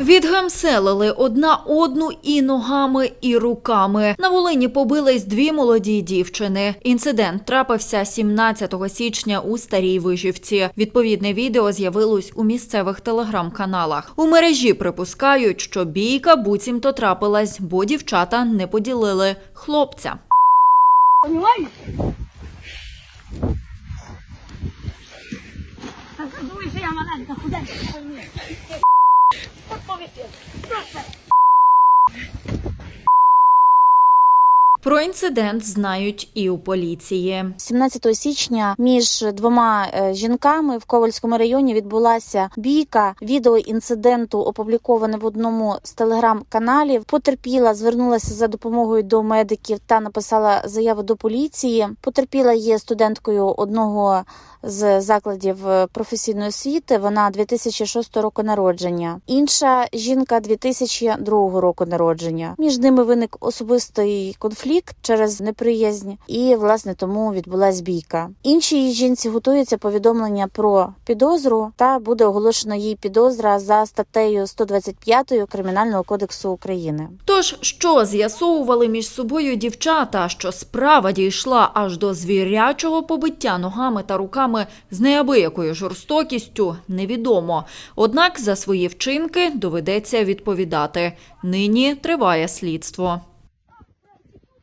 Відгамселили одна одну і ногами, і руками. На Волині побились дві молоді дівчини. Інцидент трапився 17 січня у Старій Вижівці. Відповідне відео з'явилось у місцевих телеграм-каналах. У мережі припускають, що бійка буцімто трапилась, бо дівчата не поділили хлопця. Понимаешь? А я маленька. Вот Stop that! Про інцидент знають і у поліції. 17 січня між двома е, жінками в Ковальському районі відбулася бійка. Відео інциденту опубліковане в одному з телеграм-каналів. Потерпіла, звернулася за допомогою до медиків та написала заяву до поліції. Потерпіла є студенткою одного з закладів е, професійної освіти. Вона 2006 року народження. Інша жінка 2002 року народження. Між ними виник особистий конфлікт через неприязнь, і власне тому відбулась бійка. Іншій жінці готується повідомлення про підозру та буде оголошено їй підозра за статтею 125 Кримінального кодексу України. Тож, що з'ясовували між собою дівчата, що справа дійшла аж до звірячого побиття ногами та руками з неабиякою жорстокістю, невідомо. Однак за свої вчинки доведеться відповідати. Нині триває слідство.